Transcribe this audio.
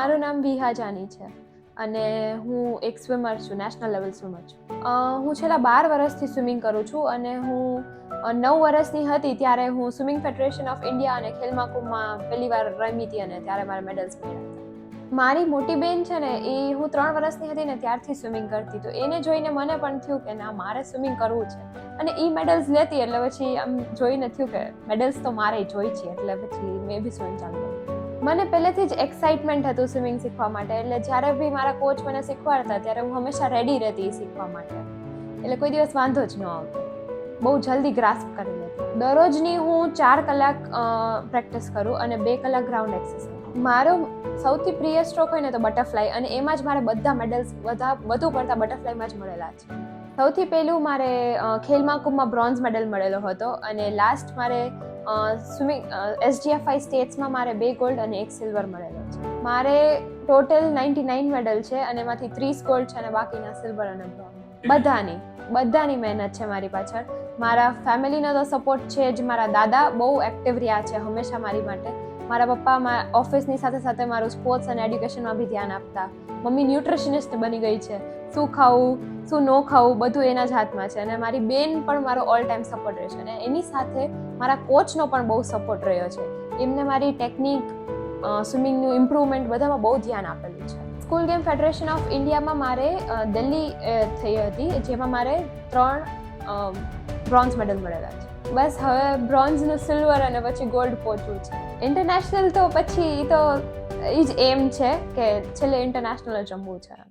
મારું નામ વિહા જાની છે અને હું એક સ્વિમર છું, નેશનલ લેવલ સ્વિમર છું. હું છેલ્લા બાર વર્ષથી સ્વિમિંગ કરું છું અને હું નવ વર્ષની હતી ત્યારે હું સ્વિમિંગ ફેડરેશન ઓફ ઇન્ડિયા અને ખેલ મહાકુંભમાં પહેલી વાર રમી હતી અને ત્યારે મારા મેડલ્સ મળ્યા મારી મોટી બેન છે ને, એ હું ત્રણ વર્ષની હતી ને ત્યારથી સ્વિમિંગ કરતી. તો એને જોઈને મને પણ થયું કે ના, મારે સ્વિમિંગ કરવું છે. અને એ મેડલ્સ લેતી એટલે પછી આમ જોઈને થયું કે મેડલ્સ તો મારે જોઈ છે એટલે પછી મેં બી સ્વિમિંગ ચાલુ કર્યું. મને પહેલેથી જ એક્સાઇટમેન્ટ હતું સ્વિમિંગ શીખવા માટે. એટલે જ્યારે બી મારા કોચ મને શીખવાડતા, ત્યારે હું હંમેશા રેડી રહેતી શીખવા માટે. એટલે કોઈ દિવસ વાંધો જ ન આવતો. બહુ જલ્દી ગ્રાસ્પ કરી લેતી. દરરોજની હું ચાર કલાક પ્રેક્ટિસ કરું અને બે કલાક ગ્રાઉન્ડ એક્સરસાઇઝ મારો સૌથી પ્રિય સ્ટ્રોક હોય ને તો બટરફ્લાય અને એમાં જ મારે બધા મેડલ્સ બધા, વધુ પડતા બટરફ્લાયમાં જ મળેલા છે. સૌથી પહેલું મારે ખેલ મહાકુંભમાં બ્રોન્ઝ મેડલ મળેલો હતો અને લાસ્ટ મારે સ્વિમિંગ એસજીએફઆઈ સ્ટેટ્સમાં મારે બે ગોલ્ડ અને એક સિલ્વર મળેલો છે. મારે ટોટલ નાઇન્ટી નાઇન મેડલ છે અને એમાંથી ત્રીસ ગોલ્ડ છે અને બાકીના સિલ્વર અને બધાની બધાની મહેનત છે મારી પાછળ. મારા ફેમિલીનો તો સપોર્ટ છે જ મારા દાદા, બહુ એક્ટિવ રહ્યા છે હંમેશા મારી માટે. મારા પપ્પા ઓફિસની સાથે સાથે મારું સ્પોર્ટ્સ અને એડ્યુકેશનમાં બી ધ્યાન આપતા. મમ્મી ન્યુટ્રિશનિસ્ટ બની ગઈ છે. શું ખાવું? શું ન ખાવું બધું એના જ હાથમાં છે. અને મારી બેન પણ મારો ઓલ ટાઈમ સપોર્ટ રહ્યો છે. અને એની સાથે મારા કોચનો પણ બહુ સપોર્ટ રહ્યો છે. એમને મારી ટેકનિક સ્વિમિંગનું ઇમ્પ્રુવમેન્ટ બધામાં બહુ ધ્યાન આપેલું છે. સ્કૂલ ગેમ ફેડરેશન ઓફ ઇન્ડિયામાં મારે દિલ્હી થઈ હતી, જેમાં મારે ત્રણ બ્રોન્ઝ મેડલ મળેલા છે. બસ હવે બ્રોન્ઝનું સિલ્વર અને પછી ગોલ્ડ પહોંચવું છે. ઇન્ટરનેશનલ તો પછી એ તો એ જ એમ છે કે છેલ્લે ઇન્ટરનેશનલ જ રમવું છે.